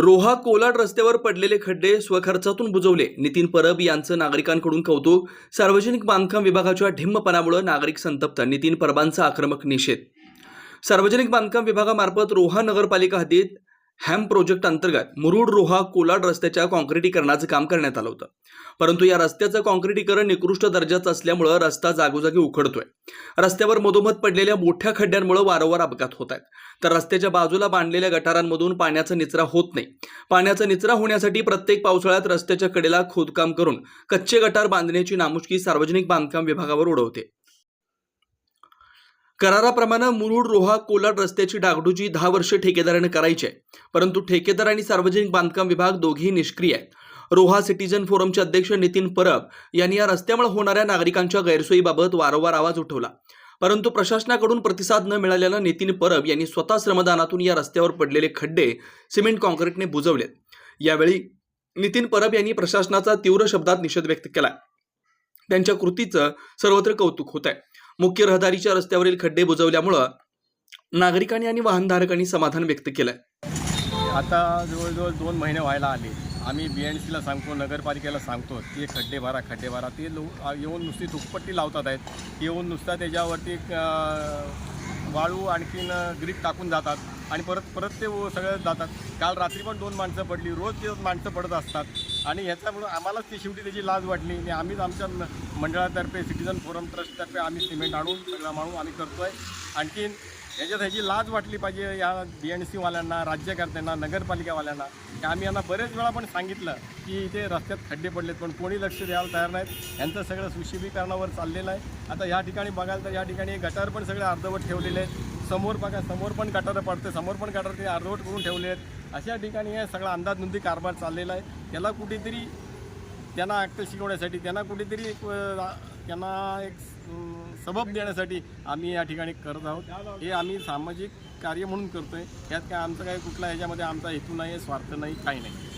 रोहा कोलाड रस्त्यावर पडलेले खड्डे स्वखर्चातून बुजवले. नितीन परब यांचं नागरिकांकडून कौतुक. सार्वजनिक बांधकाम विभागाच्या ढिम्मपणामुळे नागरिक संतप्त. नितीन परबांचा आक्रमक निषेध. सार्वजनिक बांधकाम विभागामार्फत रोहा नगरपालिका हद्दीत हॅम प्रोजेक्ट अंतर्गत मुरुड रोहा कोलाड रस्त्याच्या काँक्रिटीकरणाचं काम करण्यात आलं होतं. परंतु या रस्त्याचं काँक्रिटीकरण निकृष्ट दर्जाचं असल्यामुळं रस्ता जागोजागी उखडतोय. रस्त्यावर मधोमध पडलेल्या मोठ्या खड्ड्यांमुळे वारंवार अपघात होत आहेत. तर रस्त्याच्या बाजूला बांधलेल्या गटारांमधून पाण्याचा निचरा होत नाही. पाण्याचा निचरा होण्यासाठी प्रत्येक पावसाळ्यात रस्त्याच्या कडेला खोदकाम करून कच्चे गटार बांधण्याची नामुष्की सार्वजनिक बांधकाम विभागावर उडवते. कराराप्रमाणे मुरुड रोहा कोलाड रस्त्याची डागडुजी दहा वर्षे ठेकेदाराने करायची आहे. परंतु ठेकेदार आणि सार्वजनिक बांधकाम विभाग दोघेही निष्क्रिय आहेत. रोहा सिटीजन फोरमचे अध्यक्ष नितीन परब यांनी या रस्त्यामुळे होणाऱ्या नागरिकांच्या गैरसोयीबाबत वारंवार आवाज उठवला. परंतु प्रशासनाकडून प्रतिसाद न मिळाल्यानं नितीन परब यांनी स्वतः श्रमदानातून या रस्त्यावर पडलेले खड्डे सिमेंट कॉन्क्रीटने बुजवलेत. यावेळी नितीन परब यांनी प्रशासनाचा तीव्र शब्दात निषेध व्यक्त केला. त्यांच्या कृतीचं सर्वत्र कौतुक होत आहे. मुख्य रहदारीच्या रस्त्यावरील खड्डे बुजवल्यामुळं नागरिकांनी आणि वाहनधारकांनी समाधान व्यक्त केलंय. आता जवळजवळ दोन महिने व्हायला आले. आम्ही बी एन सीला सांगतो नगरपालिकेला सांगतो ते खड्डे भरा खड्डे भरा. ते लो येऊन नुसती दुप्पट्टी लावतात आहेत. येऊन नुसता त्याच्यावरती वाळू आणखीन ग्रीप टाकून जातात आणि परत परत ते सगळं जातात. काल रात्री पण दोन माणसं पडली रोज ते माणसं पडत असतात. आणि ह्याच्यामुळं आम्हालाच ती शेवटी त्याची लाज वाटली. आणि आम्हीच आमच्या मंडळातर्फे सिटीजन फोरम ट्रस्टतर्फे आम्ही सिमेंट आणून सगळा माणून आम्ही आहे आणखीन याच्यात ह्याची लाज वाटली पाहिजे या बी एन सीवाल्यांना राज्यकर्त्यांना नगरपालिकावाल्यांना. की आम्ही यांना बरेच वेळा पण सांगितलं की इथे रस्त्यात खड्डे पडलेत पण कोणी लक्ष द्यायला तयार नाहीत. यांचं सगळं सुशिबीकरणावर चाललेलं आहे. आता या ठिकाणी बघाल तर या ठिकाणी गटार पण सगळे अर्धवट ठेवलेले आहेत. समोर बघा समोर पण गटारं पडते समोर पण गटार ते अर्धवट करून ठेवले आहेत. अशा ठिकाणी हे सगळा अंदाजनुंदी कारभार चाललेला आहे. त्याला कुठेतरी त्यांना अक्कल शिकवण्यासाठी त्यांना कुठेतरी एक त्यांना एक सबब देण्यासाठी आम्ही या ठिकाणी करत आहोत. हे आम्ही सामाजिक कार्य म्हणून करतोय. यात काय आमचं काय कुठला ह्याच्यामध्ये आमचा हेतू नाही आहे स्वार्थ नाही काही नाही.